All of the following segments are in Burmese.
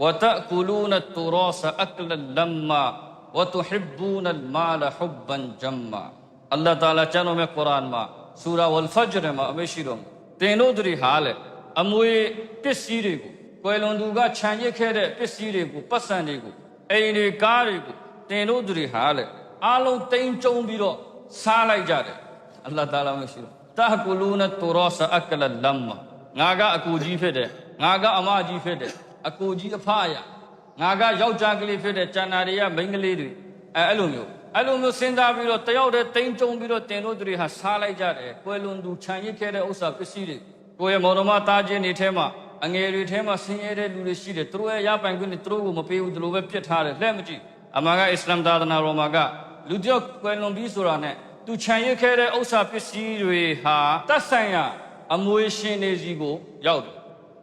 وتأكلون التراث أكلا لما وتحبون المال حبا جما. الله تعالى چنوں میں قرآن ماں سورہ والفجر ما امیشیروں تینوں دری حال ہے اموئے پس سیرے گو کوئی لندوگا چھانجے کھیرے پس سیرے گو پسانے گو اینے کارے گو تینوں دری حال ہے تین چون بیرو سالائی جا اللہ تعالیٰ امیشیروں تأكلون التراث أكلا لما. ناغا أكو جيفة ده ناغا أما جيفة ده အိမ်တွေကားတွေကိုတင်တို့တွေဟာလေအားလုံးတိမ်ကြုံပြီးတော့စားလိုက်ကြတယ်အလ္လာဟ်တာလာမရှိတော်တာကူလူနတူရာဆာအကလလမ်မာငါကအကူကြီးဖြစ်တယ်ငါကအမကြီးဖြစ်တယ်အကူကြီးအဖအရာငါကယောက်ျားကလေးဖြစ်တဲ့ကျန်နာတွေကမိန်းကလေးတွေအဲအဲ့လိုမျိုးအဲ့လိုမျိုးစဉ်းစားပြီးတော့တယောက်တည်းတိမ်ကြုံပြီးတော့တင်တို့တွေဟာစားလိုက်ကြတယ်ကွယ်လွန်သူခြံရစ်ခဲ့တဲ့ဥစ္စာပစ္စည်းတွေကိုယ့်ရဲ့မော်တော်မသားချင်းတွေထဲမှာအငယ်တွေထဲမှာဆင်းရဲတဲ့လူတွေရှိတယ်သူတို့ရဲ့ရပိုင်ခွင့်တွေသူတို့ကိုမပေးဘူးသူတို့ပဲပြစ်ထားတယ်လက်မကြည့်အမှန်ကအစ္စလာမ်သာသနာတော်မှာကလူတယောက်ကွယ်လွန်ပြီးဆိုတာနဲ့သူခြံရစ်ခဲ့တဲ့ဥစ္စာပစ္စည်းတွေဟာတတ်ဆိုင်ရာအမွေရှင်တွေစီကိုရောက်တယ်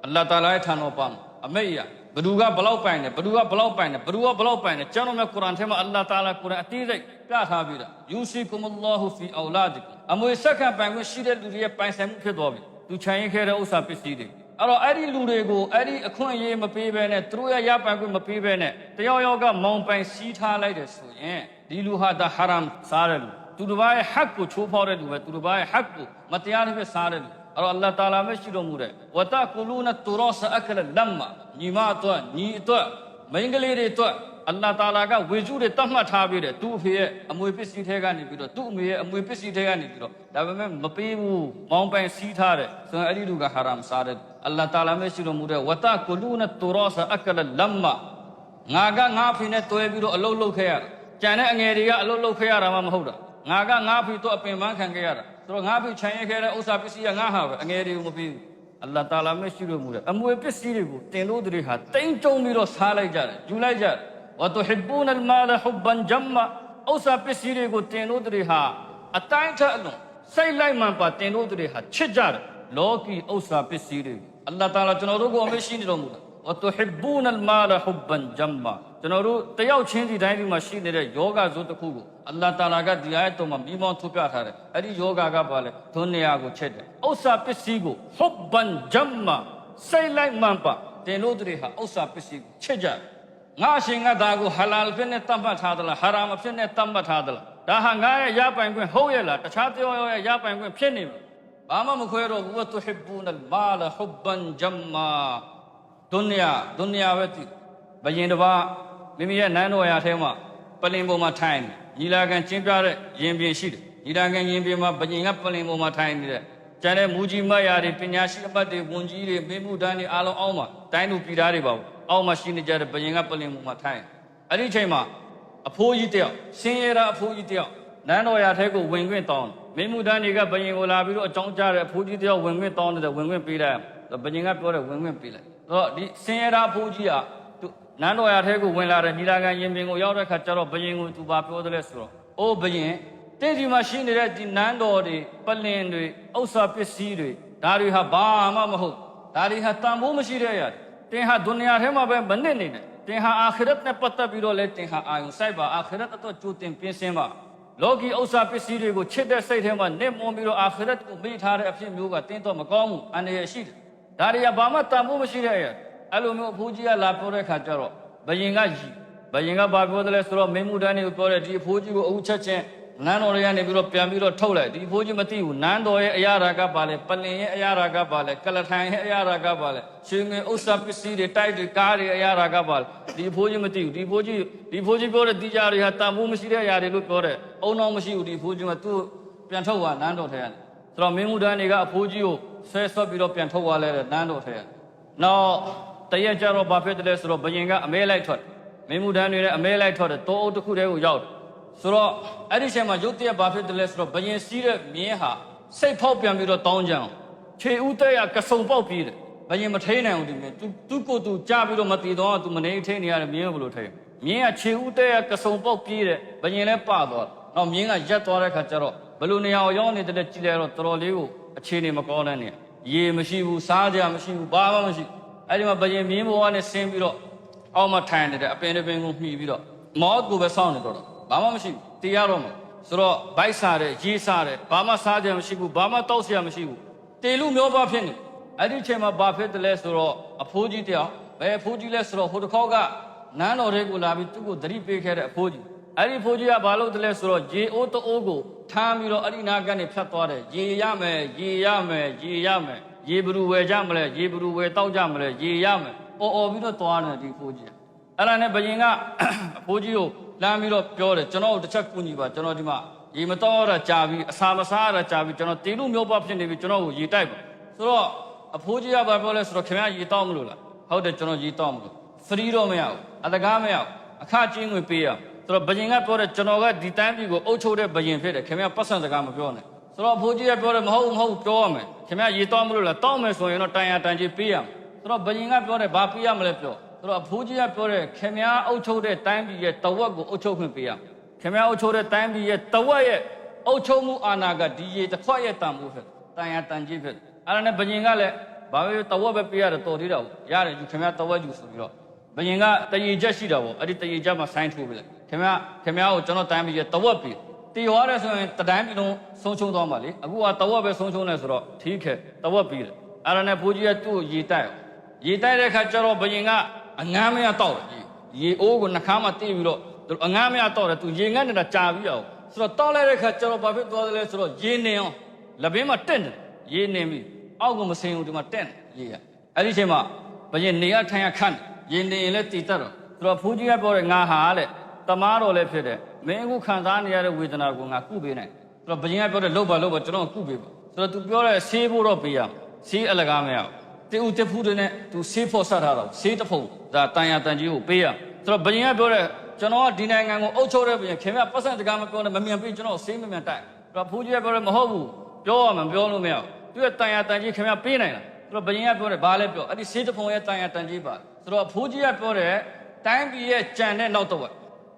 အလ္လာဟ်တာလာရဲ့ထံတော်ပါမှာ အမိတ်ရဘသူကဘလောက်ပိုင်တယ်ဘသူကဘလောက်ပိုင်တယ်ဘသူကဘလောက်ပိုင်တယ်ကျွန်တော်မြတ်ကုရ်အာန်ထဲမှာအလ္လာဟ်တာလာကုရ်အာန်အတိတ်ပြထားပြီးတာယူစီကုမလ္လာဟူဖီအောလာဒီကုမ်အမွေစက္ကန့်ပိုင်ခွင့်ရှိတဲ့လူတွေရဲ့ပိုင်ဆိုင်မှုဖြစ်သွားပြီသူခြံရစ်ခဲ့တဲ့ဥစ္စာပစ္စည်းတွေအဲ့တော့အဲ့ဒီလူတွေကိုအဲ့ဒီအခွင့်အရေးမပေးဘဲနဲ့သူတို့ရဲ့ရပိုင်ခွင့်မပေးဘဲနဲ့တယောက်ယောက်ကမောင်ပိုင်စီးထားလိုက်တယ်ဆိုရင်ဒီလူဟာဒါဟာရမ်စားတယ်လူသူတစ်ပါးရဲ့ဟက်ကိုချိုးဖောက်တဲ့လူပဲသူတစ်ပါးရဲ့ဟက်ကိုမတရားတဲ့ပဲစားတဲ့လူ အဲ့တော့အလ္လာဟ်တာလာမရှိတော်မူတဲ့ဝတကူလူနတူရောဆအကလလမ်မာညီမအတွက်ညီအတွက်မိန်းကလေးတွေအတွက်အလ္လာဟ်တာလာကဝေစုတွေတတ်မှတ်ထားပြီးတယ်သူ့အဖေရဲ့အမွေပစ္စည်းထဲကနေပြီးတော့သူ့အမေရဲ့အမွေပစ္စည်းထဲကနေပြီးတော့ဒါပေမဲ့မပေးဘူးမောင်းပိုင်စီးထားတယ်ဆိုရင်အဲ့ဒီလူကဟာရမ်စားတယ်အလ္လာဟ်တာလာမရှိတော်မူတဲ့ဝတကူလူနတူရောဆအကလလမ်မာငါကငါဖေနဲ့တွဲပြီးတော့အလုတ်လုတ်ခဲ့ရတယ်ကြံတဲ့အငယ်တွေကအလုတ်လုတ်ခဲ့ရတာမှမဟုတ်တာငါကငါဖေတော့အပင်ပန်းခံခဲ့ရတာ သူတို့ငါဖေခြံရခဲ့တဲ့ဥစ္စာပစ္စည်းကငါဟာပဲအငယ်တွေကိုမပေးဘူးအလ္လာဟ်တာလာမရှိတော်မူတဲ့အမွေပစ္စည်းတွေကိုတင်လို့တွေဟာတိမ်ကြုံပြီးတော့စားလိုက်ကြတယ်ယူလိုက်ကြတယ်ဝတ်တူဟစ်ဘူနလ်မာလဟူဘန်ဂျမ်မာဥစ္စာပစ္စည်းတွေကိုတင်လို့တွေဟာအတိုင်းထက်အလွန်စိတ်လိုက်မှန်ပါတင်လို့တွေဟာချစ်ကြတယ်လောကီဥစ္စာပစ္စည်းတွေအလ္လာဟ်တာလာကျွန်တော်တို့ကိုအမရှိနေတော်မူတာဝတ်တူဟစ်ဘူနလ်မာလဟူဘန်ဂျမ်မာ ကျွန်တော်တို့တယောက်ချင်းဒီတိုင်းဒီမှာရှိနေတဲ့ယောဂဇုတစ်ခုကိုအလ္လာဟ်တာလာကဒီအာယတ်တော်မှာမိမောင်းထုတ်ပြထားတယ်အဲ့ဒီယောဂကပါလေဒုနေယာကိုချက်တယ်ဥစ္စာပစ္စည်းကိုဟူဘန်ဂျမ်မာစိတ်လိုက်မှန်ပါတင်လို့တွေဟာဥစ္စာပစ္စည်းကိုချက်ကြတယ်ငါအရှင်ကဒါကိုဟလာလ်ဖြစ်နဲ့တတ်မှတ်ထားသလားဟာရာမဖြစ်နဲ့တတ်မှတ်ထားသလားဒါဟာငါရဲ့ရပိုင်ခွင့်ဟုတ်ရဲ့လားတခြားတယောက်ရဲ့ရပိုင်ခွင့်ဖြစ်နေမှာဘာမှမခွဲတော့ဘူးဝတ်တူဟစ်ဘူနလ်မာလဟူဘန်ဂျမ်မာဒုနီယာဒုနီယာပဲတည်ဘယင်တစ်ပါး မိမိရဲ့နန်းတော်ရာထဲမှာပလင်ပေါ်မှာထိုင်နေညီလာခံကျင်းပတဲ့ရင်ပြင်ရှိတယ်ညီလာခံရင်ပြင်မှာဘယင်ကပလင်ပေါ်မှာထိုင်နေတဲ့ကျန်တဲ့မူကြီးမတ်ရာတွေပညာရှိအပတ်တွေဝန်ကြီးတွေမိမှုတန်းတွေအားလုံးအောင်းမှာတိုင်းသူပြည်သားတွေပါဘူးအောက်မှာရှိနေကြတဲ့ဘယင်ကပလင်ပေါ်မှာထိုင်အဲ့ဒီအချိန်မှာအဖိုးကြီးတယောက်ဆင်းရဲတာအဖိုးကြီးတယောက်နန်းတော်ရာထဲကိုဝင်ခွင့်တောင်းတယ်မိမှုတန်းတွေကဘယင်ကိုလာပြီးတော့အကြောင်းကြားတဲ့အဖိုးကြီးတယောက်ဝင်ခွင့်တောင်းတယ်ဝင်ခွင့်ပေးလိုက်ဘယင်ကပြောတယ်ဝင်ခွင့်ပေးလိုက်တော့ဒီဆင်းရဲတာအဖိုးကြီးကသူ နန်းတော်ရာထဲကိုဝင်လာတဲ့ညီလာခံရင်ပင်ကိုရောက်တဲ့ခါကျတော့ဘယင်ကိုသူပါပြောတယ်လဲဆိုတော့အိုးဘယင်တဲ့ဒီမှာရှိနေတဲ့ဒီနန်းတော်တွေပလင်တွေဥစ္စာပစ္စည်းတွေဒါတွေဟာဘာမှမဟုတ်ဒါတွေဟာတန်ဖိုးမရှိတဲ့အရာတွေတင်ဟာဒုနီယာထဲမှာပဲမနစ်နေတယ်တင်ဟာအာခရတ်နဲ့ပတ်သက်ပြီးတော့လဲတင်ဟာအာယုံစိုက်ပါအာခရတ်အတွက်ကြိုတင်ပြင်ဆင်ပါလောကီဥစ္စာပစ္စည်းတွေကိုချစ်တဲ့စိတ်ထဲမှာနစ်မွန်ပြီးတော့အာခရတ်ကိုမေ့ထားတဲ့အဖြစ်မျိုးကတင်းတော့မကောင်းဘူးအန္တရာယ်ရှိတယ်ဒါတွေကဘာမှတန်ဖိုးမရှိတဲ့အရာ အဲ့လိုမျိုးအဖိုးကြီးကလာပြောတဲ့ခါကျတော့ဘယင်ကယီဘယင်ကဘာပြောတယ်လဲဆိုတော့မင်းမှုတန်းတွေကိုပြောတယ်ဒီအဖိုးကြီးကိုအုပ်ချက်ချင်းနန်းတော်တွေကနေပြီးတော့ပြန်ပြီးတော့ထုတ်လိုက်ဒီအဖိုးကြီးမသိဘူးနန်းတော်ရဲ့အရာရာကပါလဲပလင်ရဲ့အရာရာကပါလဲကလထိုင်ရဲ့အရာရာကပါလဲရွှေငွေဥစ္စာပစ္စည်းတွေတိုက်တွေကားတွေအရာရာကပါလဲဒီအဖိုးကြီးမသိဘူးဒီအဖိုးကြီးဒီအဖိုးကြီးပြောတဲ့ဒီကြားတွေဟာတန်ဖိုးမရှိတဲ့အရာတွေလို့ပြောတယ်အုံတော့မရှိဘူးဒီအဖိုးကြီးကသူ့ပြန်ထုတ်သွားနန်းတော်ထဲကနေဆိုတော့မင်းမှုတန်းတွေကအဖိုးကြီးကိုဆွဲဆွတ်ပြီးတော့ပြန်ထုတ်သွားလဲတဲ့နန်းတော်ထဲကနေနောက် တရက်ကျတော့ဘာဖြစ်တယ်လဲဆိုတော့ဘယင်ကအမဲလိုက်ထွက်မင်းမှုတန်းတွေလည်းအမဲလိုက်ထွက်တယ်တောအုပ်တစ်ခုတည်းကိုရောက်တယ်ဆိုတော့အဲ့ဒီချိန်မှာရုတ်တရက်ဘာဖြစ်တယ်လဲဆိုတော့ဘယင်စီးတဲ့မြင်းဟာစိတ်ဖောက်ပြန်ပြီးတော့တောင်းကြအောင်ခြေဦးတဲ့ရကစုံပေါက်ပြေးတယ်ဘယင်မထိန်နိုင်ဘူးဒီမြင်းသူသူ့ကိုယ်သူကြားပြီးတော့မတည်တော့သူမနေထိန်နေရတယ်မြင်းဘယ်လိုထိန်မြင်းကခြေဦးတဲ့ရကစုံပေါက်ပြေးတယ်ဘယင်လည်းပသွားတော့မြင်းကရက်သွားတဲ့ခါကျတော့ဘယ်လိုနေရာကိုရောက်နေတယ်လဲကြည့်လိုက်တော့တော်တော်လေးကိုအခြေအနေမကောင်းတဲ့နေရေမရှိဘူးစားကြမရှိဘူးဘာမှမရှိ အဲ့ဒီမှာဘယင်မြင်းဘဝနဲ့ဆင်းပြီးတော့အောက်မှာထိုင်နေတယ်အပင်တစ်ပင်ကိုမှီပြီးတော့မော့ကိုပဲစောင့်နေတော့တော့ဘာမှမရှိဘူးတရားတော့မဆိုတော့ဗိုက်စားတယ်ရေးစားတယ်ဘာမှစားကြမရှိဘူးဘာမှတောက်စရာမရှိဘူးတေလူမျိုးပါဖြစ်နေအဲ့ဒီချိန်မှာဘာဖြစ်တယ်လဲဆိုတော့အဖိုးကြီးတယောက်ဘယ်ဖိုးကြီးလဲဆိုတော့ဟိုတစ်ခေါက်ကနန်းတော်တွေကိုလာပြီးသူ့ကိုသတိပေးခဲ့တဲ့အဖိုးကြီးအဲ့ဒီဖိုးကြီးကဘာလုပ်တယ်လဲဆိုတော့ရေအိုးတအိုးကိုထမ်းပြီးတော့အဲ့ဒီနာကနေဖြတ်သွားတယ်ရေရမယ်ရေရမယ်ရေရမယ် ရေဘလူဝယ်ကြမလဲရေဘလူဝယ်တောက်ကြမလဲရေရမယ်အော်အော်ပြီးတော့သွားတယ်ဒီဖိုးကြီးအဲ့ဒါနဲ့ဘယင်ကအဖိုးကြီးကိုလမ်းပြီးတော့ပြောတယ်ကျွန်တော်တို့တစ်ချက်ကူညီပါကျွန်တော်ဒီမှာရေမတော့ရတာကြာပြီအစာမစားရတာကြာပြီကျွန်တော်တေလူမျိုးပွားဖြစ်နေပြီကျွန်တော်ကိုရေတိုက်ပါဆိုတော့အဖိုးကြီးကဘာပြောလဲဆိုတော့ခင်ဗျားရေတောက်မလို့လားဟုတ်တယ်ကျွန်တော်ရေတောက်မလို့ free တော့မရဘူးအတကားမရဘူးအခကျင်းငွေပေးရဆိုတော့ဘယင်ကပြောတယ်ကျွန်တော်ကဒီတန်းပြည်ကိုအုပ်ချုပ်တဲ့ဘယင်ဖြစ်တယ်ခင်ဗျားပတ်စံစကားမပြောနဲ့ ဆိုတော့အဖိုးကြီးကပြောတယ်မဟုတ်ဘူးမဟုတ်ဘူးပြောရမယ်ခင်ဗျားရေတောက်မလို့လားတောက်မယ်ဆိုရင်တော့တန်ရတန်ကြီးပေးရမယ်ဆိုတော့ဘယင်ကပြောတယ်ဘာပေးရမလဲပြောဆိုတော့အဖိုးကြီးကပြောတယ်ခင်ဗျားအုပ်ချုပ်တဲ့တိုင်းပြည်ရဲ့တဝက်ကိုအုပ်ချုပ်ခွင့်ပေးရမယ်ခင်ဗျားအုပ်ချုပ်တဲ့တိုင်းပြည်ရဲ့တဝက်ရဲ့အုပ်ချုပ်မှုအာဏာကဒီရေတစ်ခွက်ရဲ့တန်မှုဖြစ်တန်ရတန်ကြီးဖြစ်အဲ့ဒါနဲ့ဘယင်ကလည်းဘာပဲတဝက်ပဲပေးရတယ်တော်သေးတာကိုရတယ်ယူခင်ဗျားတဝက်ယူဆိုပြီးတော့ဘယင်ကတရေချက်ရှိတာပေါ့အဲ့ဒီတရေချက်မှာဆိုင်းထိုးပြလိုက်ခင်ဗျာခင်ဗျားကိုကျွန်တော်တိုင်းပြည်ရဲ့တဝက်ပြီ တည်သွားတယ်ဆိုရင်တတိုင်းပြည်လုံးဆုံးရှုံးသွားမှာလေအခုကတဝက်ပဲဆုံးရှုံးနေဆိုတော့ထီးခဲတဝက်ပြီတယ်အဲ့ဒါနဲ့ဘိုးကြီးကသူ့ကိုရေတိုက်ရေတိုက်တဲ့ခါကျတော့ဘယင်ကအငမ်းမရတော့တယ်ရေအိုးကိုနှခမ်းမှာတိပြီးတော့သူအငမ်းမရတော့တယ်သူရေငတ်နေတာကြာပြီးအောင်ဆိုတော့တောက်လိုက်တဲ့ခါကျတော့ဘာဖြစ်သွားသလဲဆိုတော့ရေနေအောင်လက်ဘင်းမှာတက်တယ်ရေနေပြီအောက်ကမစင်ဘူးဒီမှာတက်ရေရအဲ့ဒီအချိန်မှာဘယင်နေရထိုင်ရခန့်တယ်ရင်နေရင်လည်းတည်တတ်တော့သူတော့ဖူးကြီးကပြောတယ်ငါဟာတဲ့တမားတော်လည်းဖြစ်တယ် မင်းအခုခံစားနေရတဲ့ဝေဒနာကိုငါကုပေးနိုင်သူတော့ဘရင်ကပြောတယ်လှုပ်ပါလှုပ်ပါကျွန်တော်ကုပေးပါသူတော့ तू ပြောတယ်ဆေးဖို့တော့ပေးရဆေးအလကားမရဘူးတေဦးတဖူးတွေနဲ့ तू ဆေးဖို့ဆက်ထားတော့ဆေးတစ်ဖုံဒါတန်ရတန်ကြီးကိုပေးရသူတော့ဘရင်ကပြောတယ်ကျွန်တော်ကဒီနိုင်ငံကိုအုပ်ချုပ်တဲ့ဘရင်ခင်ဗျပတ်စံတကားမပြောနဲ့မမြန်ပေးကျွန်တော်ဆေးမမြန်တိုက်သူတော့ဖူးကြီးကပြောတယ်မဟုတ်ဘူးပြောရမှာပြောလို့မရဘူးသူကတန်ရတန်ကြီးခင်ဗျပေးနိုင်လားသူတော့ဘရင်ကပြောတယ်ဘာလဲပြောအဲ့ဒီဆေးတစ်ဖုံရဲ့တန်ရတန်ကြီးပါဆိုတော့အဖိုးကြီးကပြောတယ်တိုင်းပြည်ရဲ့ကြံတဲ့နောက်တော့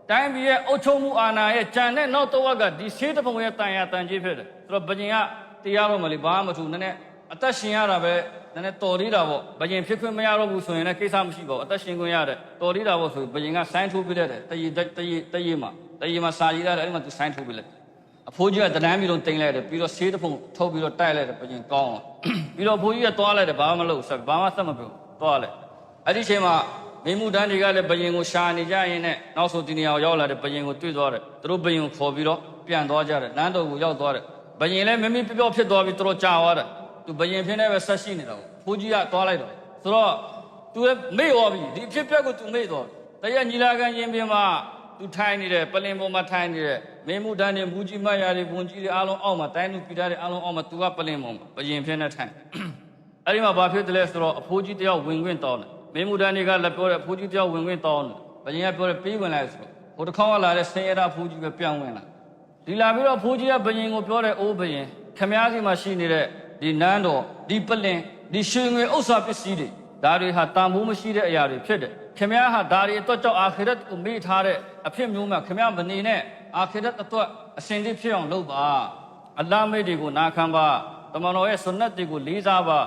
တိုင်းပြည်ရဲ့အုပ်ချုပ်မှုအာဏာရဲ့ကြံတဲ့နောက်တော့ကဒီဆေးတပုံရဲ့တန်ရာတန်ကြီးဖြစ်တယ်ဆိုတော့ဘယင်ကတရားတော်မလေးဘာမှမထူနည်းနည်းအသက်ရှင်ရတာပဲနည်းနည်းတော်သေးတာပေါ့ဘယင်ဖြစ်ခွင့်မရတော့ဘူးဆိုရင်လည်းကိစ္စမရှိပါဘူးအသက်ရှင်ခွင့်ရတယ်တော်သေးတာပေါ့ဆိုဘယင်ကဆိုင်းထိုးပြလိုက်တယ်တရေတရေတရေမှာတရေမှာစာရည်ရတယ်အဲ့ဒီမှာသူဆိုင်းထိုးပြလိုက်အဖိုးကြီးကတန်းပြီးတော့တင်လိုက်တယ်ပြီးတော့ဆေးတပုံထုတ်ပြီးတော့တိုက်လိုက်တယ်ဘယင်ကောင်းအောင်ပြီးတော့အဖိုးကြီးကသွားလိုက်တယ်ဘာမှမလုပ်ဆက်ဘာမှဆက်မပြောသွားလိုက်အဲ့ဒီအချိန်မှာ မိမှုတန်းတွေကလည်းဘယင်ကိုရှာနေကြရင်နဲ့နောက်ဆုံးဒီနေရာကိုရောက်လာတဲ့ဘယင်ကိုတွေ့သွားတယ်သူတို့ဘယင်ကိုခေါ်ပြီးတော့ပြန်သွားကြတယ်လမ်းတော်ကိုရောက်သွားတယ်ဘယင်လည်းမမိပြပြဖြစ်သွားပြီးသူတို့ကြာသွားတယ်သူဘယင်ဖြစ်နေပဲဆက်ရှိနေတာကိုဖိုးကြီးကသွားလိုက်တော့ဆိုတော့သူလည်းမေ့သွားပြီဒီအဖြစ်ပြက်ကိုသူမေ့သွားတယ်တရက်ညီလာခံရင်ပြင်မှာသူထိုင်နေတယ်ပလင်ပေါ်မှာထိုင်နေတယ်မိမှုတန်းတွေမူကြီးမတ်ရာတွေဝန်ကြီးတွေအားလုံးအောက်မှာတိုင်းလူပြည်သားတွေအားလုံးအောက်မှာသူကပလင်ပေါ်မှာဘယင်ဖြစ်နေထိုင်အဲ့ဒီမှာဘာဖြစ်တယ်လဲဆိုတော့အဖိုးကြီးတယောက်ဝင်ခွင့်တောင်းတယ် မင်းမူတန်းတွေကလည်းပြောတယ်အဖိုးကြီးတယောက်ဝင်ခွင့်တောင်းတယ်ဘယင်ကပြောတယ်ပေးဝင်လိုက်ဆိုတော့ဟိုတစ်ခေါက်ကလာတဲ့ဆင်းရဲတာအဖိုးကြီးပဲပြန်ဝင်လာဒီလာပြီးတော့အဖိုးကြီးကဘယင်ကိုပြောတယ်အိုးဘယင်ခမည်းစီမှာရှိနေတဲ့ဒီနန်းတော်ဒီပလင်ဒီရွှေငွေဥစ္စာပစ္စည်းတွေဒါတွေဟာတန်ဖိုးမရှိတဲ့အရာတွေဖြစ်တယ်ခမည်းဟာဒါတွေအတွက်ကြောင့်အာခိရတ်ကိုမေ့ထားတဲ့အဖြစ်မျိုးမှခမည်းမနေနဲ့အာခိရတ်အတွက်အစဉ်တည်းဖြစ်အောင်လုပ်ပါအလ္လာဟ်မိတ်တွေကိုနာခံပါတမန်တော်ရဲ့ဆွနတ်တွေကိုလေးစားပါ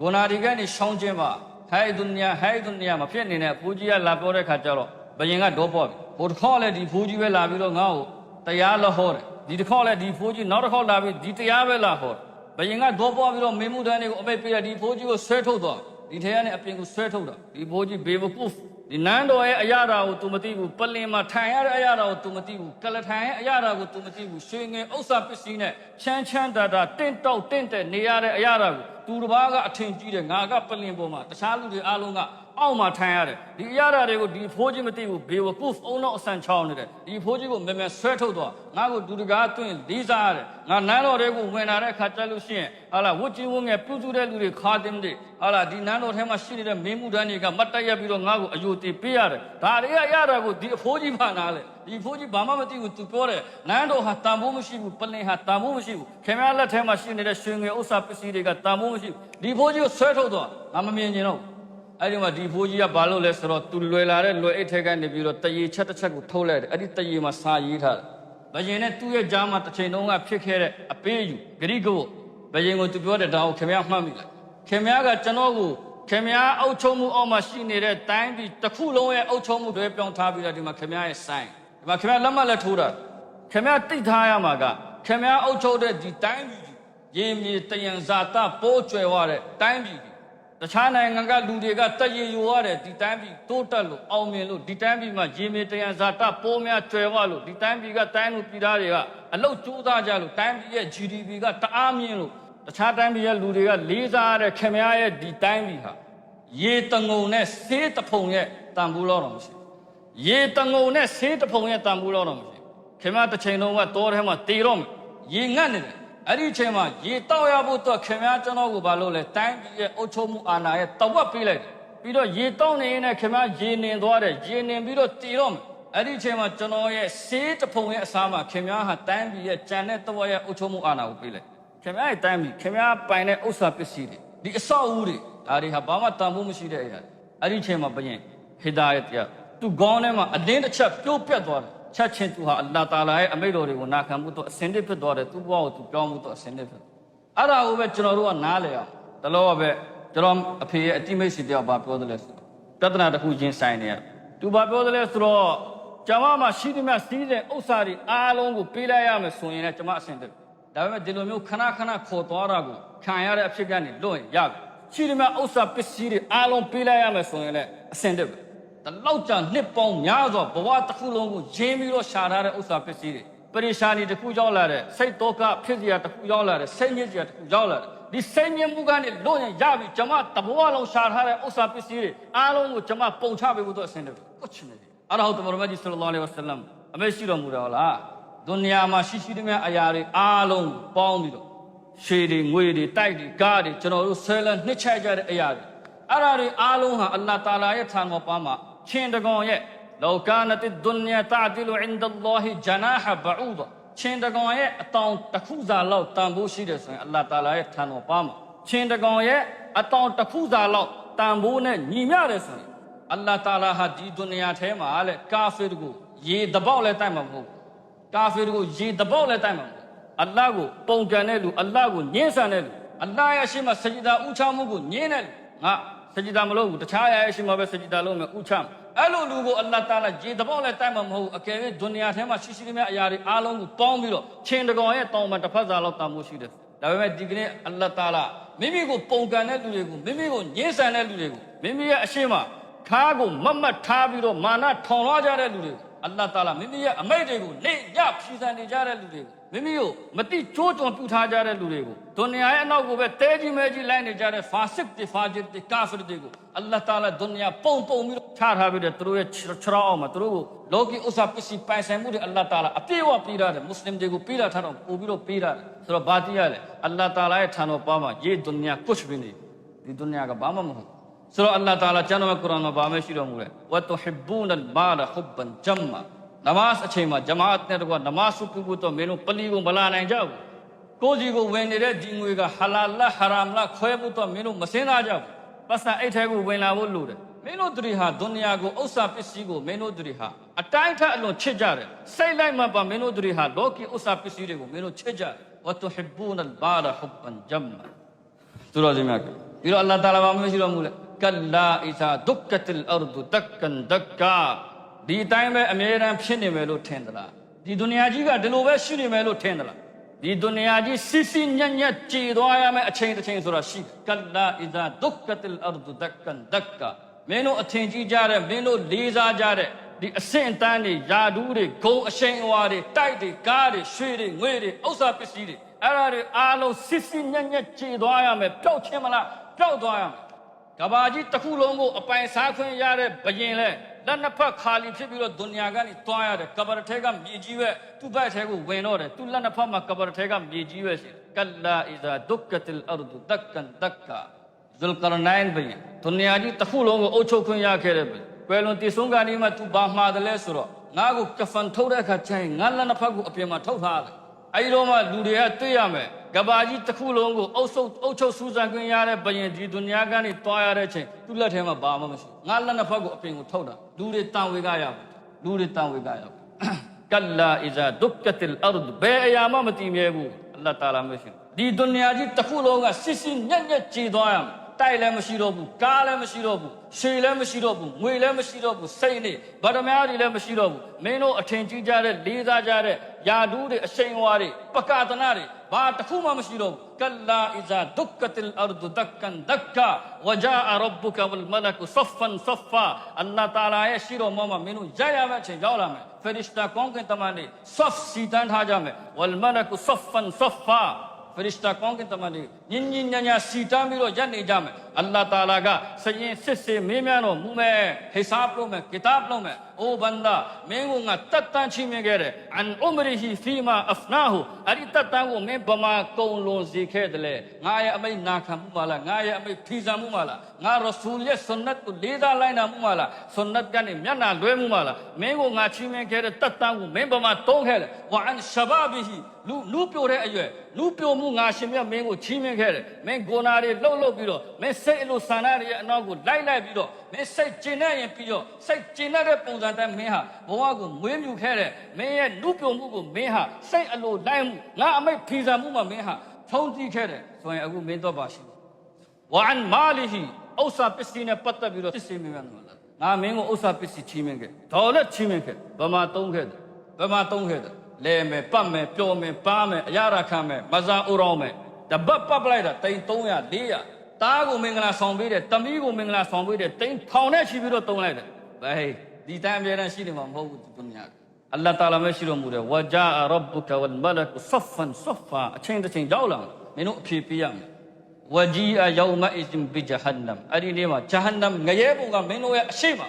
ဂုဏာဒီကနေရှောင်းခြင်းပါ ဟဲ့ဒုနီယာဟဲ့ဒုနီယာမဖြစ်နေနဲ့ဘိုးကြီးကလာပြောတဲ့ခါကျတော့ဘယင်ကတော့ပေါ့ပြီဟိုတစ်ခေါက်လည်းဒီဘိုးကြီးပဲလာပြီးတော့ငါ့ကိုတရားလဟောတယ်ဒီတစ်ခေါက်လည်းဒီဘိုးကြီးနောက်တစ်ခေါက်လာပြီးဒီတရားပဲလာဟောတယ်ဘယင်ကတော့ပေါ့ပြီးတော့မင်းမှုတန်းတွေကိုအမိတ်ပေးရဒီဘိုးကြီးကိုဆွဲထုတ်သွားဒီထဲကနေအပြင်ကိုဆွဲထုတ်တာဒီဘိုးကြီးဘေဘကုဖ် ဒီနန်းတော်ရဲ့အရာတာကို तू မသိဘူးပလင်မှာထိုင်ရတဲ့အရာတာကို तू မသိဘူးကလထိုင်ရဲ့အရာတာကို तू မသိဘူးရွှေငယ်ဥစ္စာပစ္စည်းနဲ့ချမ်းချမ်းတာတာတင့်တောက်တင့်တဲ့နေရတဲ့အရာတာကို သူတစ်ပါးကအထင်ကြီးတယ်ငါကပလင်ပေါ်မှာတခြားလူတွေအားလုံးက အောက်မှာထိုင်ရတယ်ဒီအရာတာတွေကိုဒီဖိုးကြီးမသိဘူးဘေဝကုဖ်အုံတော့အဆန်ချောင်းနေတယ်ဒီဖိုးကြီးကိုမဲမဲဆွဲထုတ်သွားငါကိုဒူတကားအတွင်းလေးစားရတယ်ငါနန်းတော်တွေကိုဝင်လာတဲ့ခါတက်လို့ရှိရင်ဟာလာဝတ်ကြီးဝတ်ငယ်ပြုစုတဲ့လူတွေခါတင်တယ်ဟာလာဒီနန်းတော်ထဲမှာရှိနေတဲ့မင်းမှုတန်းတွေကမတ်တက်ရက်ပြီးတော့ငါကိုအယုတီပေးရတယ်ဒါတွေကအရာတာကိုဒီအဖိုးကြီးမှနားလေဒီဖိုးကြီးဘာမှမသိဘူးသူပြောတယ်နန်းတော်ဟာတန်ဖိုးမရှိဘူးပလင်ဟာတန်ဖိုးမရှိဘူးခင်ဗျားလက်ထဲမှာရှိနေတဲ့ရွှေငွေဥစ္စာပစ္စည်းတွေကတန်ဖိုးမရှိဘူးဒီဖိုးကြီးကိုဆွဲထုတ်သွားငါမမြင်ချင်တော့ဘူး အဲ့ဒီမှာဒီဖိုးကြီးကဘာလို့လဲဆိုတော့သူလွယ်လာတဲ့လွယ်အိတ်ထဲကနေပြီးတော့တရေချက်တစ်ချက်ကိုထုတ်လိုက်တယ်အဲ့ဒီတရေမှာစာရေးထားတယ်ဘယင်နဲ့သူ့ရဲ့ကြားမှာတစ်ချိန်တုန်းကဖြစ်ခဲ့တဲ့အပေးယူဂရိကိုဘယင်ကိုသူပြောတယ်ဒါကိုခင်ဗျားမှတ်မိလားခင်ဗျားကကျွန်တော်ကိုခင်ဗျားအုပ်ချုပ်မှုအောက်မှာရှိနေတဲ့တိုင်းပြည်တစ်ခုလုံးရဲ့အုပ်ချုပ်မှုတွေပြောင်းထားပြီးတော့ဒီမှာခင်ဗျားရဲ့ဆိုင်ဒီမှာခင်ဗျားလက်မှတ်လက်ထိုးတာခင်ဗျားတိတ်ထားရမှာကခင်ဗျားအုပ်ချုပ်တဲ့ဒီတိုင်းပြည်ကြီးရင်းမြေတယံဇာတပိုးကျွယ်ဝတဲ့တိုင်းပြည်ကြီး တခြားနိုင်ငံကလူတွေကတက်ရည်ယူရတယ်ဒီတိုင်းပြည်တိုးတက်လို့အောင်မြင်လို့ဒီတိုင်းပြည်မှာရေမြေတယံဇာတပိုးများကျွယ်ဝလို့ဒီတိုင်းပြည်ကတိုင်းလူပြည်သားတွေကအလုတ်ကြိုးစားကြလို့တိုင်းပြည်ရဲ့ GDP ကတအားမြင့်လို့တခြားတိုင်းပြည်ရဲ့လူတွေကလေးစားရတဲ့ခင်များရဲ့ဒီတိုင်းပြည်ဟာရေတငုံနဲ့ဆေးတဖုံရဲ့တန်ဖိုးလောက်တော့မရှိဘူးရေတငုံနဲ့ဆေးတဖုံရဲ့တန်ဖိုးလောက်တော့မရှိဘူးခင်ဗျားတစ်ချိန်လုံးကတောထဲမှာတေတော့မယ်ရေငတ်နေတယ် အဲ့ဒီအချိန်မှာရေတောက်ရဖို့တော့ခင်ဗျားကျွန်တော်ကိုဘာလို့လဲတိုင်းပြည်ရဲ့အုပ်ချုပ်မှုအာဏာရဲ့တဝက်ပေးလိုက်တယ်ပြီးတော့ရေတောက်နေရင်လည်းခင်ဗျားရေနင်သွားတယ်ရေနင်ပြီးတော့တည်တော့မယ်အဲ့ဒီအချိန်မှာကျွန်တော်ရဲ့ဆေးတဖုံရဲ့အစားမှာခင်ဗျားဟာတိုင်းပြည်ရဲ့ကြံတဲ့တဝက်ရဲ့အုပ်ချုပ်မှုအာဏာကိုပေးလိုက်ခင်ဗျားရဲ့တိုင်းပြည်ခင်ဗျားပိုင်တဲ့ဥစ္စာပစ္စည်းတွေဒီအဆောက်အဦတွေဒါတွေဟာဘာမှတန်ဖိုးမရှိတဲ့အရာတွေအဲ့ဒီအချိန်မှာဘယင်ဟိဒါယတ်ရသူခေါင်းထဲမှာအတင်းတစ်ချက်ပြိုးပြတ်သွားတယ် ချက်ချင်းသူဟာအလ္လာတာလာရဲ့အမိန့်တော်တွေကိုနာခံမှုတော့အစင်တစ်ဖြစ်သွားတယ်သူ့ဘဝကိုသူပြောင်းမှုတော့အစင်တစ်ဖြစ်အဲ့ဒါကိုပဲကျွန်တော်တို့ကနားလေအောင်တလောကပဲကျွန်တော်အဖေရဲ့အတိမိတ်စီတယောက်ဘာပြောသလဲဆိုတော့ပြဿနာတစ်ခုချင်းဆိုင်နေရသူဘာပြောသလဲဆိုတော့ကျမမှာရှိသမျှစီးတဲ့ဥစ္စာတွေအားလုံးကိုပေးလိုက်ရမယ်ဆိုရင်လည်းကျမအစင်တစ်ဒါပေမဲ့ဒီလိုမျိုးခဏခဏခေါ်သွားတာကိုခံရတဲ့အဖြစ်ကနေလွတ်ရင်ရပြီရှိသမျှဥစ္စာပစ္စည်းတွေအားလုံးပေးလိုက်ရမယ်ဆိုရင်လည်းအစင်တစ်ပဲ တလောက်ကြာနှစ်ပေါင်းများစွာဘဝတစ်ခုလုံးကိုရင်းပြီးတော့ရှာထားတဲ့ဥစ္စာပစ္စည်းတွေပရိရှာနီတစ်ခုရောက်လာတဲ့စိတ်တော့ကဖြစ်စရာတစ်ခုရောက်လာတဲ့စိတ်ညစ်စရာတစ်ခုရောက်လာတဲ့ဒီစိတ်ညစ်မှုကနေလွတ်ရင်ရပြီကျွန်မတဘဝလုံးရှာထားတဲ့ဥစ္စာပစ္စည်းတွေအားလုံးကိုကျွန်မပုံချပေးဖို့တော့အဆင်တည်းပုတ်ချင်တယ်အဲ့ဒါဟုတ်တမန်တော်ကြီးဆလလောလ္လဟ်အလัยဟိဝဆလမ်အမေရှိတော်မူတယ်ဟုတ်လားဒုနီယာမှာရှိရှိသမျှအရာတွေအားလုံးပေါင်းပြီးတော့ရှေးတွေငွေတွေတိုက်တွေကားတွေကျွန်တော်တို့ဆယ်လနှစ်ချိုက်ကြတဲ့အရာတွေအဲ့ဒါတွေအားလုံးဟာအလ္လာဟ်တာလာရဲ့ထံတော်ပါမှာ ချင်းတကောင်ရဲ့လောကာနတ်ဒုနီယာတာဒီလူအင်ဒလ္လာဟီဂျနာဟဘအူဒချင်းတကောင်ရဲ့အတောင်တစ်ခုစာလောက်တန်ဖိုးရှိတယ်ဆိုရင်အလ္လာဟ်တာလာရဲ့ထံတော်ပါမှာချင်းတကောင်ရဲ့အတောင်တစ်ခုစာလောက်တန်ဖိုးနဲ့ညီမျှတယ်ဆိုရင်အလ္လာဟ်တာလာဟာဒီဒုနီယာထဲမှာလေကာဖီရ်ကိုရေတပေါက်လဲတိုက်မှာမဟုတ်ဘူးကာဖီရ်ကိုရေတပေါက်လဲတိုက်မှာမဟုတ်ဘူးအလ္လာဟ်ကိုပုံကန်တဲ့လူအလ္လာဟ်ကိုညှင်းဆန်တဲ့လူအလ္လာဟ်ရဲ့အရှိမစဂျဒါဥချမှုကိုညှင်းတဲ့လူငါ စဂျဒါမလုပ်ဘူးတခြားအရာရဲ့အရှိမပဲစဂျဒါလုပ်မယ်ဥချမ်းအဲ့လိုလူကိုအလ္လာဟ်တာလာရေတပေါက်လဲတိုက်မှာမဟုတ်ဘူးအကယ်၍ဒုနီယာထဲမှာရှိရှိသမျှအရာတွေအားလုံးကိုပေါင်းပြီးတော့ချင်းတကောင်ရဲ့တောင်းမှတစ်ဖက်စာလောက်တာမှုရှိတယ်ဒါပေမဲ့ဒီကနေ့အလ္လာဟ်တာလာမိမိကိုပုံကန်တဲ့လူတွေကိုမိမိကိုညှင်းဆန်တဲ့လူတွေကိုမိမိရဲ့အရှိမခါကိုမတ်မတ်ထားပြီးတော့မာနထောင်လွှားကြတဲ့လူတွေကိုအလ္လာဟ်တာလာမိမိရဲ့အမိတ်တွေကိုနေရဖြီးစံနေကြတဲ့လူတွေကို မိမိကိုမတိကျိုးကျွံပြုထားကြတဲ့လူတွေကိုဒုနီယာရဲ့အနောက်ကိုပဲတဲကြီးမဲကြီးလိုက်နေကြတဲ့ဖာစစ်တွေဖာဂျစ်တွေကာဖီတွေကိုအလ္လာဟ်တာလာဒုနီယာပုံပုံပြီးတော့ချထားပြီးတဲ့သူတို့ရဲ့ခြေထောက်အောင်မှာသူတို့ကိုလောကီဥစ္စာပစ္စည်းပိုင်ဆိုင်မှုတွေအလ္လာဟ်တာလာအပြည့်အဝပေးထားတယ်မွတ်စလင်တွေကိုပေးထားတော့ပို့ပြီးတော့ပေးထားတယ်ဆိုတော့ဘာတိရလဲအလ္လာဟ်တာလာရဲ့ထံတော်ပါမှာယေဒုနီယာကုချ်ဘင်းနေဒီဒုနီယာကဘာမှမဟုတ်ဆိုတော့အလ္လာဟ်တာလာကျမ်းတော်မှာကုရ်အာန်မှာဗာမဲရှိတော်မူတယ်ဝတ်တူဟစ်ဘူနလ်မာလဟူဘန်ဂျမ်မာ နမတ်အချိန်မှာဂျမာတ်နဲ့တကွာနမတ်စုပြုဖို့တော့မင်းတို့ပလီကိုမလာနိုင်ကြဘူးကိုယ်စီကိုဝင်နေတဲ့ဒီငွေကဟလာလဟရာမလခွဲဖို့တော့မင်းတို့မစင်းသားကြဘူးပတ်စံအိတ်ထဲကိုဝင်လာဖို့လိုတယ်မင်းတို့တို့ဟာဒုနီယာကိုဥစ္စာပစ္စည်းကိုမင်းတို့တို့ဟာအတိုင်းထက်အလွန်ချစ်ကြတယ်စိတ်လိုက်မှပါမင်းတို့တို့ဟာလောကီဥစ္စာပစ္စည်းတွေကိုမင်းတို့ချစ်ကြတယ်ဝတ်တူဟစ်ဘူနလ်မာလဟူဘန်ဂျမ်မာသူတော်စင်များကပြီးတော့အလ္လာဟ်တာလာဘာမှမရှိတော်မူလေကလ္လာအီသာဒုက္ကတလ်အရဒ်ဒက်ကန်ဒက်ကာ ဒီအတိုင်းပဲအမြဲတမ်းဖြစ်နေမယ်လို့ထင်သလားဒီဒုနီယာကြီးကဒီလိုပဲရှိနေမယ်လို့ထင်သလားဒီဒုနီယာကြီးစစ်စစ်ညံ့ညံ့ကြည်သွားရမယ်အချိန်တစ်ချိန်ဆိုတာရှိတယ်ကလ္လာအီသာဒုက္ကတလ်အရဒ်ဒက်ကန်ဒက်ကာမင်းတို့အထင်ကြီးကြတဲ့မင်းတို့လေးစားကြတဲ့ဒီအဆင့်အတန်းတွေယာဒူးတွေဂုံအရှိန်အဝါတွေတိုက်တွေကားတွေရွှေတွေငွေတွေဥစ္စာပစ္စည်းတွေအဲ့ဒါတွေအားလုံးစစ်စစ်ညံ့ညံ့ကြည်သွားရမယ်ပျောက်ချင်းမလားပျောက်သွားရမယ်ကဘာကြီးတစ်ခုလုံးကိုအပိုင်စားခွင့်ရတဲ့ဘယင်လဲ လက်နှစ်ဖက်ခါလီဖြစ်ပြီးတော့ဒုနီယာကနေတွားရတယ်ကဘာထဲကမြေကြီးပဲသူ့ဘက်ထဲကိုဝင်တော့တယ်သူ့လက်နှစ်ဖက်မှာကဘာထဲကမြေကြီးပဲရှိတယ်ကလ္လာအီဇာဒုက္ကတလ်အရဒ်ဒက်ကန်ဒက်ကာဇုလ်ကရနိုင်းဘယင်ဒုနီယာကြီးတစ်ခုလုံးကိုအုပ်ချုပ်ခွင့်ရခဲ့တဲ့ဘယင်ကွယ်လွန်တည်ဆုံးကနေမှသူဘာမှားတယ်လဲဆိုတော့ငါ့ကိုကဖန်ထုတ်တဲ့အခါကျရင်ငါလက်နှစ်ဖက်ကိုအပြင်မှာထုတ်ထားတယ်အဲဒီတော့မှလူတွေကတွေ့ရမယ် ကဘာကြီးတစ်ခုလုံးကိုအုပ်ချုပ်အုပ်ချုပ်စူးစမ်းခွင့်ရတဲ့ဘယင်ဒီဒုနီယာကနေတွားရတဲ့အချိန်သူ့လက်ထဲမှာဘာမှမရှိငါလက်နှစ်ဖက်ကိုအပြင်ကိုထုတ်တာလူတွေတန်ဝေကရဘူးလူတွေတန်ဝေကရဘူးကလ္လာအီဇာဒုက္ကတလ်အရဒ်ဘယ်အရာမှမတည်မြဲဘူးအလ္လာဟ်တာလာမရှိဘူးဒီဒုနီယာကြီးတစ်ခုလုံးကစစ်စစ်ညက်ညက်ကြည်သွားရမယ်တိုက်လည်းမရှိတော့ဘူးကားလည်းမရှိတော့ဘူးရှည်လည်းမရှိတော့ဘူးငွေလည်းမရှိတော့ဘူးစိတ်နေဗဒမားတွေလည်းမရှိတော့ဘူးမင်းတို့အထင်ကြီးကြတဲ့လေးစားကြတဲ့ယာဒူးတွေအရှိန်အဝါတွေပကသနာတွေ ဘာတစ်ခုမှမရှိတော့ဘူးကလာအီဇာဒုက္ကတလ်အာရဒ်ဒက္ကန်ဒက္ကာဝဂျာအရဘ်ကဝလ်မလကဆဖန်ဆဖာအလ္လာဟ်တာလာရဲ့ရှိတော်မှာမင်းတို့ရရမယ့်အချိန်ရောက်လာမယ်ဖရစ်တာကောင်းကင်တမန်တွေဆဖ်စီတန်းထားကြမယ်ဝလ်မလကဆဖန်ဆဖာဖရစ်တာကောင်းကင်တမန်တွေ ညင်ညင်ညာညာစီတန်းပြီးတော့ရက်နေကြမယ်အလ္လာဟ်တာလာကစရင်စစ်စစ်မင်းများတော့မူမယ်ဟိဆာဘ်လုပ်မယ်ကီတာဘ်လုပ်မယ်အိုဘန္ဒါမင်းကငါတက်တန်းချင်းမြင်ခဲ့တယ်အန်အူမရီဟီဖီမာအဖနာဟူအဲ့ဒီတက်တန်းကိုမင်းဗမာကုံလွန်စေခဲ့တယ်လေငါရဲ့အမိတ်နာခံမှုပါလားငါရဲ့အမိတ်ဖီဆန်မှုပါလားငါရဆူလ်ရဲ့ဆွန်နတ်ကိုလေးစားလိုက်နာမှုပါလားဆွန်နတ်ကနေမျက်နှာလွဲမှုပါလားမင်းကိုငါချင်းမြင်ခဲ့တဲ့တက်တန်းကိုမင်းဗမာတုံးခဲ့တယ်ဝါအန်ရှဘာဘီဟီလူလူပြိုတဲ့အရွယ်လူပြိုမှုငါရှင်မြတ်မင်းကိုချင်းမြင်ခဲ့တယ်မင်းဂိုနာတွေလှုပ်လှုပ်ပြီးတော့မင်းစိတ်အလိုဆန္ဒတွေရဲ့အနောက်ကိုလိုက်လိုက်ပြီးတော့မင်းစိတ်ကျင်နေရင်ပြီးတော့စိတ်ကျင်တဲ့ပုံစံတိုင်းမင်းဟာဘဝကိုမွေးမြူခဲ့တယ်မင်းရဲ့လူပြိုမှုကိုမင်းဟာစိတ်အလိုလိုက်မှုငါအမိတ်ဖီဆန်မှုမှာမင်းဟာဖုံးတီးခဲ့တယ်ဆိုရင်အခုမင်းတော့ပါရှိဝါအန်မာလီဟီဥစ္စာပစ္စည်းနဲ့ပတ်သက်ပြီးတော့စစ်စေးမင်းများလို့လားငါမင်းကိုဥစ္စာပစ္စည်းချီးမြှင့်ခဲ့ဒေါ်လက်ချီးမြှင့်ခဲ့ဗမာတုံးခဲ့တယ်ဗမာတုံးခဲ့တယ်လဲမယ်ပတ်မယ်ပျော်မယ်ပါမယ်အရာရခံမယ်မဇာအိုရောင်းမယ် တပတ်ပတ်ပလိုက်တာတိန်300 400တားကိုမင်္ဂလာဆောင်ပေးတယ်တမီးကိုမင်္ဂလာဆောင်ပေးတယ်တိန်ထောင်နဲ့ချီပြီးတော့တုံးလိုက်တယ်ဘယ်ဟေးဒီတန်းအမြဲတမ်းရှိနေမှာမဟုတ်ဘူးဒီဒုနီယာအလ္လာဟ်တာလာမရှိတော်မူတယ်ဝါဂျာရဘ်ဘုကဝလ်မလကဆဖန်ဆဖာအချင်းတစ်ချင်းရောက်လာမင်းတို့အဖြေပေးရမယ်ဝဂျီအယောမအစ်မ်ဘီဂျဟန်နမ်အဲ့ဒီနေ့မှာဂျဟန်နမ်ငရဲဘုံကမင်းတို့ရဲ့အရှိမ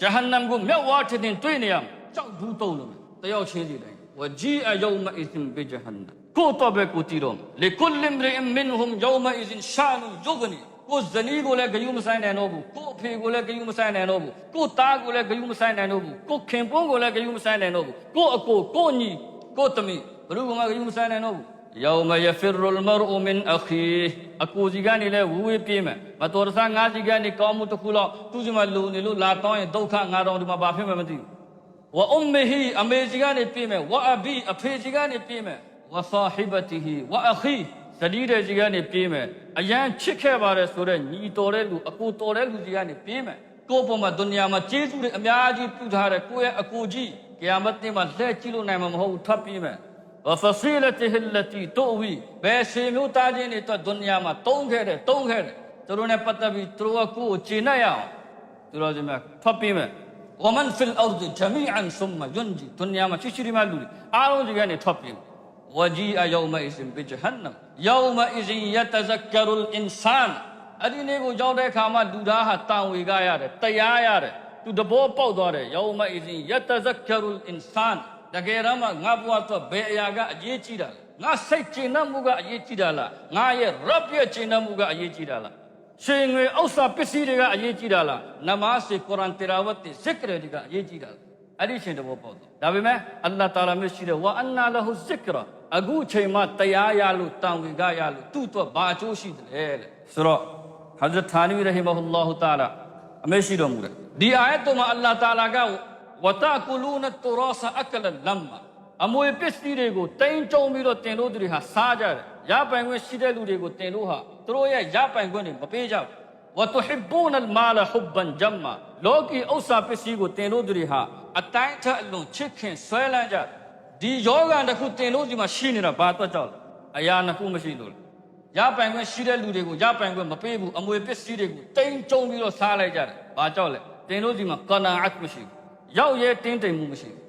ဂျဟန်နမ်ကိုမြောက်ဝါထင်ထင်တွေ့နေရမယ်ကြောက်ဘူးတုံးလို့တယောက်ချင်းစီတိုင်းဝဂျီအယောမအစ်မ်ဘီဂျဟန်နမ် ကိုတော့ပဲကိုတီတော့လေကုလင်ရအမင်ဟွမ်ယောမအစ်င်ရှာနူယုဂနီကိုဇနီးကိုလည်းဂယုမဆိုင်နိုင်တော့ဘူးကိုအဖေကိုလည်းဂယုမဆိုင်နိုင်တော့ဘူးကိုသားကိုလည်းဂယုမဆိုင်နိုင်တော့ဘူးကိုခင်ပွန်းကိုလည်းဂယုမဆိုင်နိုင်တော့ဘူးကိုအကိုကိုညီကိုသမီးဘယ်သူမှဂယုမဆိုင်နိုင်တော့ဘူးယောမယဖရလ်မရအူမင်အခီအကိုစီကနေလည်းဝူဝေးပြေးမယ်မတော်တဆငါးစီကနေကောင်းမှုတစ်ခုလောက်သူ့စီမှာလူနေလို့လာတောင်းရင်ဒုက္ခငါတော်ဒီမှာဘာဖြစ်မှမသိဘူးဝအုမ်မဟီအမေစီကနေပြေးမယ်ဝအဘီအဖေစီကနေပြေးမယ် ဝဆာဟိဘတီဟီဝအခီဇတိတဲ့ကြီးကနေပြေးမယ်အရန်ချစ်ခဲ့ပါတယ်ဆိုတော့ညီတော်တဲ့လူအကိုတော်တဲ့လူကြီးကနေပြေးမယ်ကိုယ့်ဘုံမှာဒုညမှာကျေးဇူးတွေအများကြီးပြုထားတဲ့ကိုယ့်ရဲ့အကိုကြီးကယာမတ်နေ့မှာလှည့်ကြည့်လို့နိုင်မှာမဟုတ်ဘူးထွက်ပြေးမယ်ဝဖစီလတီဟီလတီတူဝီဘယ်စီမျိုးသားချင်းတွေတော့ဒုညမှာတုံးခဲ့တယ်တုံးခဲ့တယ်သူတို့နဲ့ပတ်သက်ပြီးသူတို့ကကိုယ့်ကိုခြေနဲ့ရအောင်သူတို့ကထွက်ပြေးမယ်ဝမန်ဖီလ်အာရ်ဂျမီအန်သုမယွန်ဂျီဒုညမှာချီချီရီမလူအားလုံးကြီးကနေထွက်ပြေးမယ် وجيء يومئذ بجهنم يومئذ يتذكر الانسان အဲ့ဒီနေ့ကိုရောက်တဲ့အခါမှာလူသားဟာတန်ဝေကရတယ်တရားရတယ်သူတဘောပေါက်သွားတယ် يومئذ يتذكر الانسان တကယ်တော့မှငါဘဝတော့ဘယ်အရာကအရေးကြီးတာလဲငါစိတ်ကျဉ်နှံ့မှုကအရေးကြီးတာလားငါရဲ့ရပ်ရဲ့ကျဉ်နှံ့မှုကအရေးကြီးတာလားရှင်ငွေဥစ္စာပစ္စည်းတွေကအရေးကြီးတာလားနမတ်စေကုရ်အာန်တီရာဝတ်တိဇစ်ကရတွေကအရေးကြီးတာလားအဲ့ဒီရှင်တဘောပေါ့တော့ဒါပေမဲ့အလ္လာဟ်တာလာမရှိတဲ့ဝါအန်နာလဟူဇစ်ကရ အခုချိန်မှတရားရလို့တန်ဝေကရလို့သူ့အတွက်ဘာအကျိုးရှိတယ်လဲတဲ့ဆိုတော့ဟာဇရတ်သာနီရဟီမဟူလာဟူတာလာအမေရှိတော်မူတယ်ဒီအာယတ်တော်မှာအလ္လာဟ်တာလာကဝတာကူလူနတူရာဆာအကလလမ်မာအမွေပစ္စည်းတွေကိုတင်ကြုံပြီးတော့တင်လို့သူတွေဟာစားကြတယ်ရပိုင်ခွင့်ရှိတဲ့လူတွေကိုတင်လို့ဟာသူတို့ရဲ့ရပိုင်ခွင့်တွေမပေးကြဘူးဝတ်တဟဘူနလ်မာလဟူဘန်ဂျမ်မာလောကီဥစ္စာပစ္စည်းကိုတင်လို့သူတွေဟာအတိုင်းထက်အလွန်ချစ်ခင်ဆွဲလန်းကြတယ် ဒီယောဂန်တစ်ခုတင်လို့ဒီမှာရှိနေတာဘာတော့ကြောက်လဲအရာနှစ်ခုမရှိလို့လေရပိုင်ခွင့်ရှိတဲ့လူတွေကိုရပိုင်ခွင့်မပေးဘူးအမွေပစ္စည်းတွေကိုတိမ်ကြုံပြီးတော့စားလိုက်ကြတယ်ဘာကြောက်လဲတင်လို့ဒီမှာကနာအတ်မရှိဘူးရောက်ရဲတင်းတိမ်မှုမရှိဘူး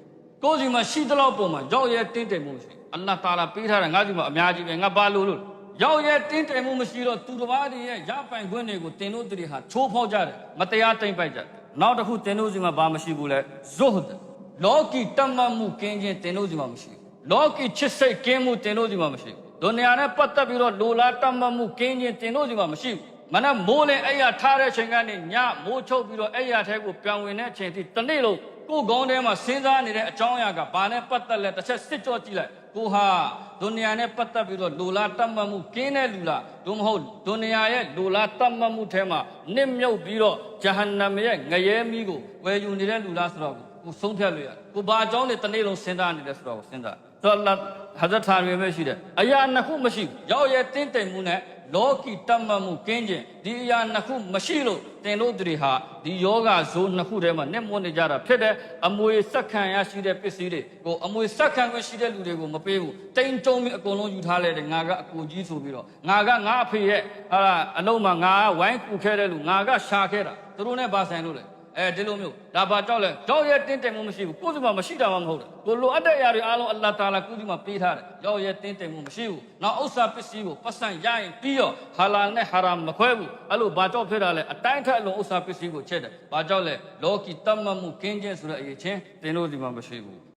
ကိုယ်စီမှာရှိသလောက်ပုံမှာရောက်ရဲတင်းတိမ်မှုမရှိဘူးအလ္လာဟ်တာလာပေးထားတယ်ငါစီမှာအများကြီးပဲငါဘာလို့လို့ရောက်ရဲတင်းတိမ်မှုမရှိတော့သူတစ်ပါးတွေရဲ့ရပိုင်ခွင့်တွေကိုတင်လို့တွေဟာချိုးဖောက်ကြတယ်မတရားတိမ်ပိုက်ကြတယ်နောက်တစ်ခုတင်လို့စီမှာဘာမရှိဘူးလဲဇုဟ်ဒ် လောကီတတ်မှတ်မှုကင်းခြင်းတင်လို့စီမှာမရှိဘူးလောကီချစ်စိတ်ကင်းမှုတင်လို့စီမှာမရှိဘူးဒုနီယာနဲ့ပတ်သက်ပြီးတော့လိုလားတတ်မှတ်မှုကင်းခြင်းတင်လို့စီမှာမရှိဘူးမနက်မိုးလင်းအဲ့ရထားတဲ့ချိန်ကနေညမိုးချုပ်ပြီးတော့အဲ့ရထဲကိုပြန်ဝင်တဲ့အချိန်ထိတစ်နေ့လုံးကိုယ်ကောင်းထဲမှာစဉ်းစားနေတဲ့အကြောင်းအရာကဘာနဲ့ပတ်သက်လဲတစ်ချက်စစ်ကြောကြည့်လိုက်ကိုဟာဒုနီယာနဲ့ပတ်သက်ပြီးတော့လိုလားတတ်မှတ်မှုကင်းတဲ့လူလားဒုမဟုတ်ဒုနီယာရဲ့လိုလားတတ်မှတ်မှုထဲမှာနစ်မြုပ်ပြီးတော့ဂျဟန္နမရဲ့ငရဲမီးကိုဝယ်ယူနေတဲ့လူလားဆိုတော့ ကိုဆုံးဖြတ်လို့ရတယ်ကိုဘာအကြောင်းနဲ့တစ်နေ့လုံးစဉ်းစားနေလဲဆိုတော့စဉ်းစားဆိုတော့ဟာဇတ်ထာတွေပဲရှိတယ်အရာနှစ်ခုမရှိဘူးရောက်ရဲတင်းတိမ်မှုနဲ့လောကီတတ်မှတ်မှုကင်းခြင်းဒီအရာနှစ်ခုမရှိလို့တင်တို့တွေဟာဒီယောဂဇိုးနှစ်ခုထဲမှာနဲ့မွနေကြတာဖြစ်တယ်အမွေစက္ခံရရှိတဲ့ပစ္စည်းတွေကိုအမွေစက္ခံခွင့်ရှိတဲ့လူတွေကိုမပေးဘူးတိမ်တုံပြီးအကုန်လုံးယူထားလိုက်တယ်ငါကအကူကြီးဆိုပြီးတော့ငါကငါအဖေရဲ့ဟာအလုံးမှာငါဝိုင်းကူခဲ့တဲ့လူငါကရှာခဲ့တာသူတို့နဲ့ဗာဆိုင်လို့လေ အဲဒီလိုမျိုးဒါဘာကြောက်လဲကြောက်ရဲတင်းတိမ်မှုမရှိဘူးကိုယ်စီမှာမရှိတာမှမဟုတ်တယ်ကိုလိုအပ်တဲ့အရာတွေအားလုံးအလ္လာဟ်တာလာကိုယ်စီမှာပေးထားတယ်ကြောက်ရဲတင်းတိမ်မှုမရှိဘူးနောက်ဥစ္စာပစ္စည်းကိုပတ်စံရရင်ပြီးတော့ဟာလာနဲ့ဟာရာမခွဲဘူးအဲ့လိုဘာကြောက်ဖြစ်တာလဲအတိုင်းထက်အလုံးဥစ္စာပစ္စည်းကိုချက်တယ်ဘာကြောက်လဲလောကီတတ်မှတ်မှုကင်းခြင်းဆိုတဲ့အရေးချင်းတင်လို့ဒီမှာမရှိဘူး